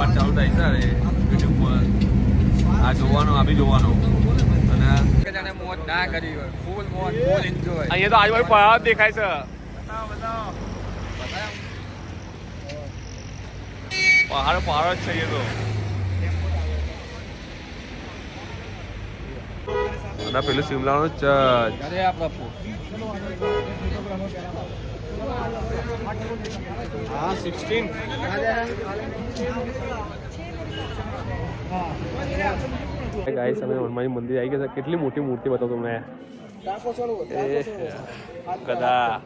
Part ચાલુ થાય છે અરે યુટ્યુબમાં આ જોવાનો આ બી જોવાનો. અને મોજ ના કરી હોય. ફૂલ મોજ ફૂલ એન્જોય અહીંયા તો આજુબાજુ પહાડ દેખાય છે. પહાડ પહાડ જ છે એ તો. અને પેલું શિમલાનું ચર્ચ અરે सिक्सटीन ગાઈસ અમે હનુમાન મંદિર આવી ગયા છે. કેટલી મોટી મૂર્તિ બતાવો તમને. કદા.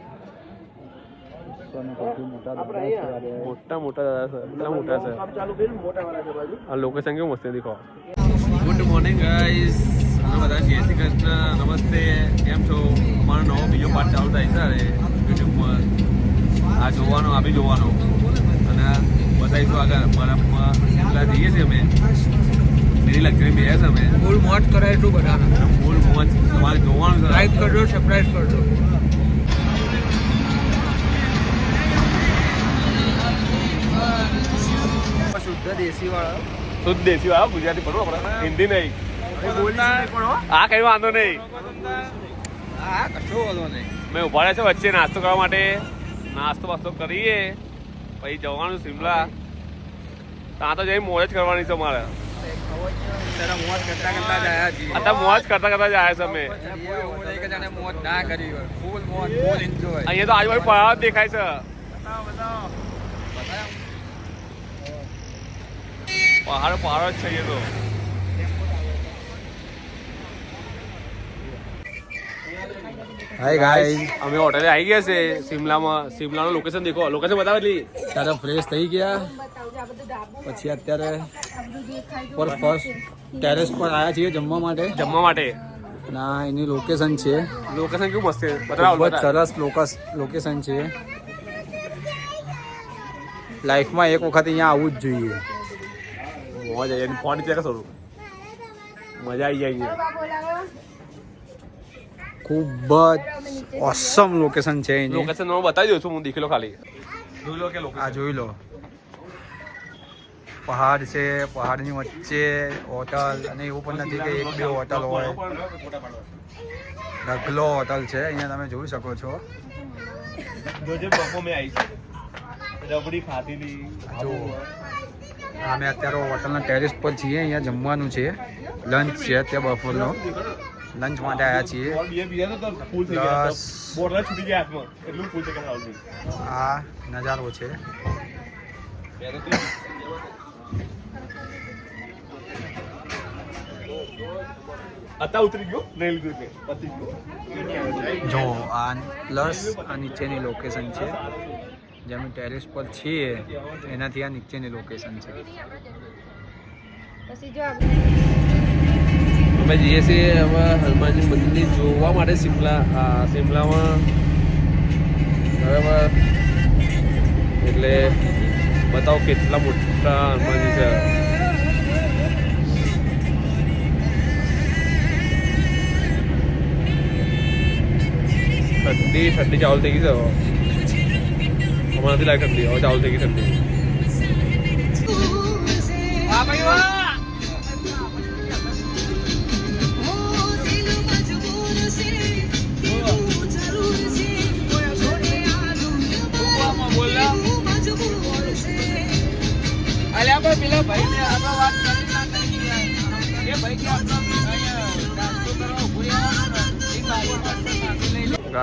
મોટા મોટા દાદા સર કેટલા મોટા સર આ લોકેશન કેવું મસ્ત દેખો. ગુડ મોર્નિંગ ગાઈસ બધા જય શ્રી કૃષ્ણ. નમસ્તે. કેમ છો? અમારો નવો બીજો પાર્ટ ચાલુ થાય છે યુટ્યુબમાં આ જોવાનો આ બી જોવાનો. અને બતાવીશું આગળ. બરફમાં એટલા જઈએ છીએ અમે. મેરી લક્ઝરી બે છે અમે. ફૂલ મોજ કરે એટલું બધાને. ફૂલ મોજ તમારે જોવાનું છે. લાઈક કરજો સરપ્રાઈઝ કરજો. શુદ્ધ દેશી વાળા શુદ્ધ દેશી વાળા ગુજરાતી આપણે હિન્દી નહીં. હા. કઈ વાંધો નહીં. આ કશો વાંધો નહીં. મેં ઊભા રહ્યા છે વચ્ચે નાસ્તો કરવા માટે. નાસ્તો વાસ્તો કરીએ. પછી જવાનું શિમલા. ત્યાં તો જઈને મોજ જ કરવાની છે મારે અત્યારે મોજ કરતા કરતા જ આવ્યા છે અમે. અહીંયા તો આજુબાજુ પહાડ દેખાય છે. પહાડ પહાડ જ છે તો. હાય ગાય અમે હોટેલે આવી ગયા છે શિમલામાં. શિમલાનું લોકેશન દેખો. લોકેશન બતાવેલી ત્યારે ફ્રેશ થઈ ગયા. પછી અત્યારે પર ફર્સ્ટ ટેરેસ પર આવ્યા છીએ જમવા માટે. જમવા માટે. ના એની લોકેશન છે. લોકેશન કેવું મસ્ત છે? બતાવો ખૂબ સરસ લોકસ લોકેશન છે. લાઈફમાં એક વખત અહીંયા આવવું જ જોઈએ. મોજ આવી ફોન ચેક થોડું મજા આવી જાય ખૂબ જ ઓસમ લોકેશન છે એની. લોકેશન હું બતાવી દઉં છું હું દેખી લો ખાલી. જોઈ લો કે આ જોઈ લો. પહાડ છે પહાડની વચ્ચે હોટલ અને એવું પણ નથી કે એક બે હોટલ હોય. ઢગલો હોટલ છે અહીંયા તમે જોઈ શકો છો. જોજે બપો મેં આવી રબડી ખાધીલી જો. અમે અત્યારે હોટલના ટેરેસ પર છીએ અહીંયા જમવાનું છે. લંચ છે ત્યાં બપોરનો લંચ માટે આવ્યા છીએ. આ નજારો છે. અત્યારે ઉતરી ગયો? રેલ ગયો પતી ગયો. જો આ પ્લસ આ નીચેની લોકેશન છે. જે અમે ટેરેસ પર છીએ એનાથી આ નીચેની લોકેશન છે. પછી જો આપણે અમે જઈએ છીએ હવે હનુમાનજી મંદિર જોવા માટે શિમલા શિમલામાં બરાબર એટલે બતાવો કેટલા મોટા હનુમાનજી છે. ઠંડી ઠંડી ચાવલ થઈ ગઈ છે હમણાં નથી લાગે ઠંડી, હવે ચાવલ થઈ ગઈ ઠંડી.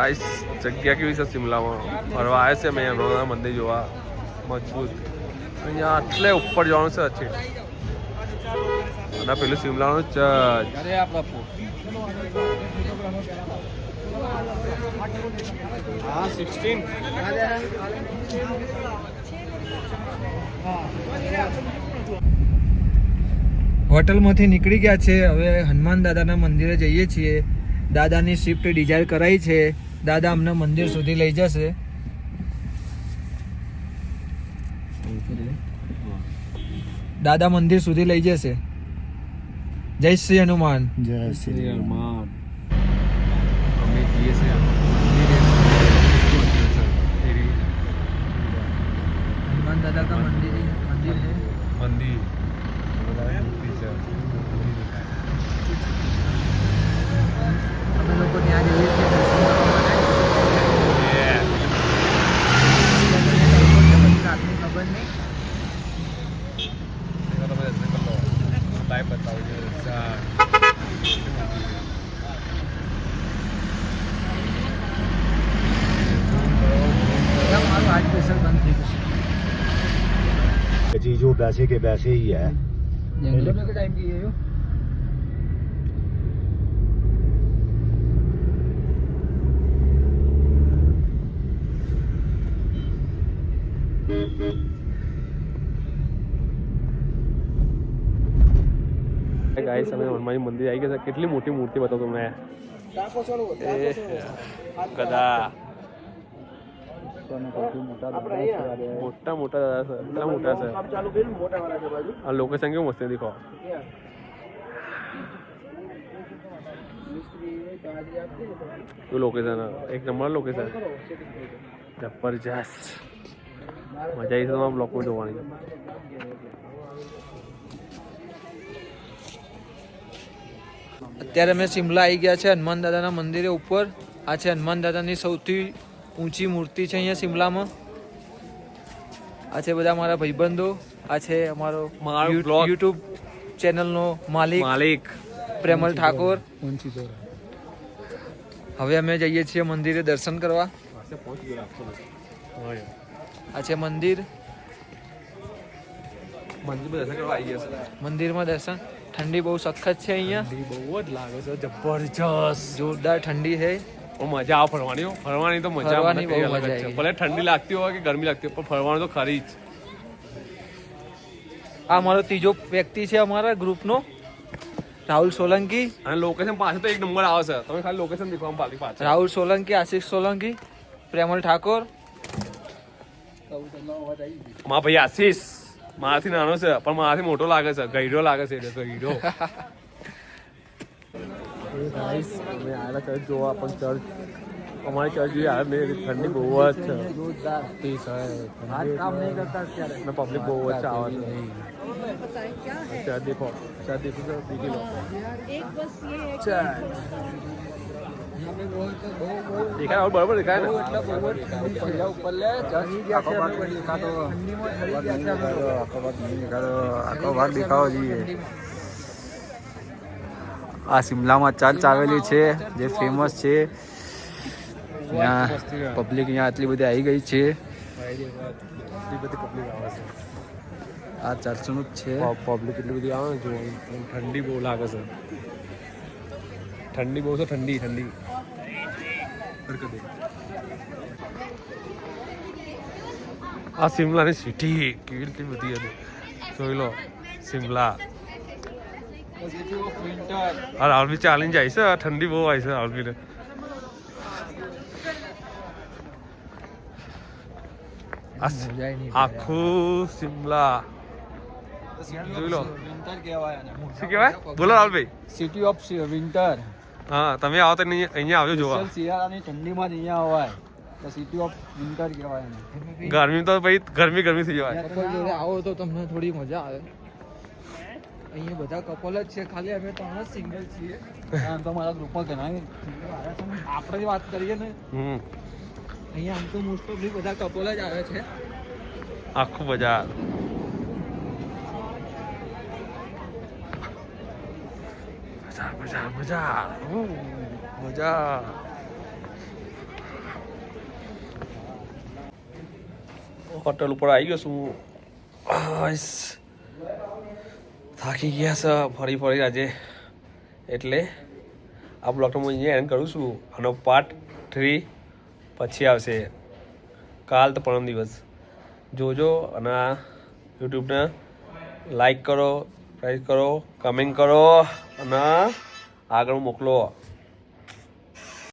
લઈ જગ્યા કેવી છે શિમલામાં? ફરવા આવ્યા છે મેં હનુમાન મંદિર જોવા. મજબૂત. અહીંયા આટલે ઉપર જવાનું છે હજી. અને પેલું શિમલાનું હોટલમાંથી નીકળી ગયા છે. હવે હનુમાન દાદાના મંદિરે જઈએ છીએ. દાદાની શિફ્ટ ડિઝાઇન કરાઈ છે. દાદા અમને મંદિર સુધી લઈ જશે. દાદા મંદિર સુધી લઈ જશે. જય શ્રી હનુમાન. જય શ્રી હનુમાન. અમે જઈએ છીએ હનુમાન દાદા કા મંદિર? મંદિર? હે મંદિર. वैसे के वैसे ही है जंगलों में के टाइम की है यो ગાઈસ અમે હનુમાનજી મંદિર આવી ગયા છે કેટલી મોટી મૂર્તિ બતાવો તમને ગદા મોટા મોટા દાદા છે એટલા મોટા છે. આ લોકેશન કેવું મસ્ત દેખો. લોકેશન એક નંબર લોકેશન જબરજસ્ત. મજા આવી છે તમારા બ્લોકમાં જોવાની. અત્યારે અમે શિમલા આવી ગયા છે હનુમાન દાદાના મંદિરે ઉપર. આ છે હનુમાન દાદાની સૌથી ઊંચી મૂર્તિ છે અહીંયા શિમલામાં. આ છે બધા મારા ભાઈબંધો. આ છે અમારો. યુટ્યુબ ચેનલનો માલિક. માલિક. પ્રેમલ ઠાકોર. હવે અમે જઈએ છીએ મંદિરે દર્શન કરવા. આ છે મંદિર. મંદિરમાં દર્શન ઠંડી બહુ સખત છે અહીંયા. બહુ જ લાગે છે. જબરજસ્ત. જોરદાર ઠંડી છે. મજા આવે ફરવાની ફરવાની તો મજા અલગ છે. ભલે ઠંડી લાગતી હોય કે ગરમી લાગતી હોય પણ ફરવાનું તો ખરી જ. આ અમારો ત્રીજો વ્યક્તિ છે અમારા ગ્રુપનો રાહુલ સોલંકી. અને લોકેશન પાછળ તો એક નંબર આવે છે. તમે ખાલી લોકેશન દેખવા પાલી પાછળ. રાહુલ સોલંકી આશિષ સોલંકી પ્રેમલ ઠાકોર. મા ભાઈ આશીષ. મારાથી નાનો છે પણ મારાથી મોટો લાગે છે. ગઈડો લાગે છે એટલે ગઈડો. અમે આવેલા ચર્ચ જોવા પણ ચર્ચ અમારી ચર્ચ જોઈએ આવે મેં ઠંડી બહુ જ છે. અને પબ્લિક બહુ જ આવે છે ચર્ચ દેખો ચર્ચ દેખો તો દીધી લો દેખાય દેખાય ને? આખો ભાગ દેખાવો જોઈએ આ શિમલામાં ચર્ચ આવેલી છે, જે ફેમસ છે. ત્યાં પબ્લિક અહીંયા આટલી બધી આવી ગઈ છે. આ ચર્ચનું જ છે. પબ્લિક એટલી બધી આવે જો ઠંડી બહુ લાગે છે. ઠંડી બહુ છે, ઠંડી ઠંડી. આ શિમલાની સિટી કેવી બધી હતી? જોઈ લો, સિમલા. આ રાહુલભી ચાલીને જાય છે ઠંડી બહુ આવી છે રાહુલભીને આ સી- મજા નહીં આખું સિમલા જોઈ લો શું કહેવાય બોલો રાહુલભાઈ સિટી ઓફ વિન્ટર હા તમે આવો તો અહીંયા આવજો જોવા શિયાળાની ઠંડીમાં જ અહીંયા અવાય સિટી ઓફ વિન્ટર કહેવાય ગરમી તો ભાઈ ગરમી ગરમી થઈ જવાય આવો તો તમને થોડી મજા આવે અહીંયા બધા કપલ જ છે. ખાલી અમે ત્રણ જ સિંગલ છીએ. આમ તો મારા ગ્રુપમાં ઘણા આપણે જ વાત કરીએ ને. અહીંયા આમ તો મોસ્ટ ઓફલી બધા કપલ જ આવે છે. આખું બજાર બજાર મજા ઉહ, મજા. હોટલ ઉપર આવી ગયો છું. થાકી ગયા છે, ફરી ફરી આજે. એટલે આ બ્લોગ હું અહીંયા એન્ડ કરું છું. આનો પાર્ટ થ્રી પછી આવશે. કાલ તો પરમ દિવસ. જોજો અને આ યુટ્યુબને લાઈક કરો સબસ્ક્રાઈબ કરો કમેન્ટ કરો અને આગળ મોકલો.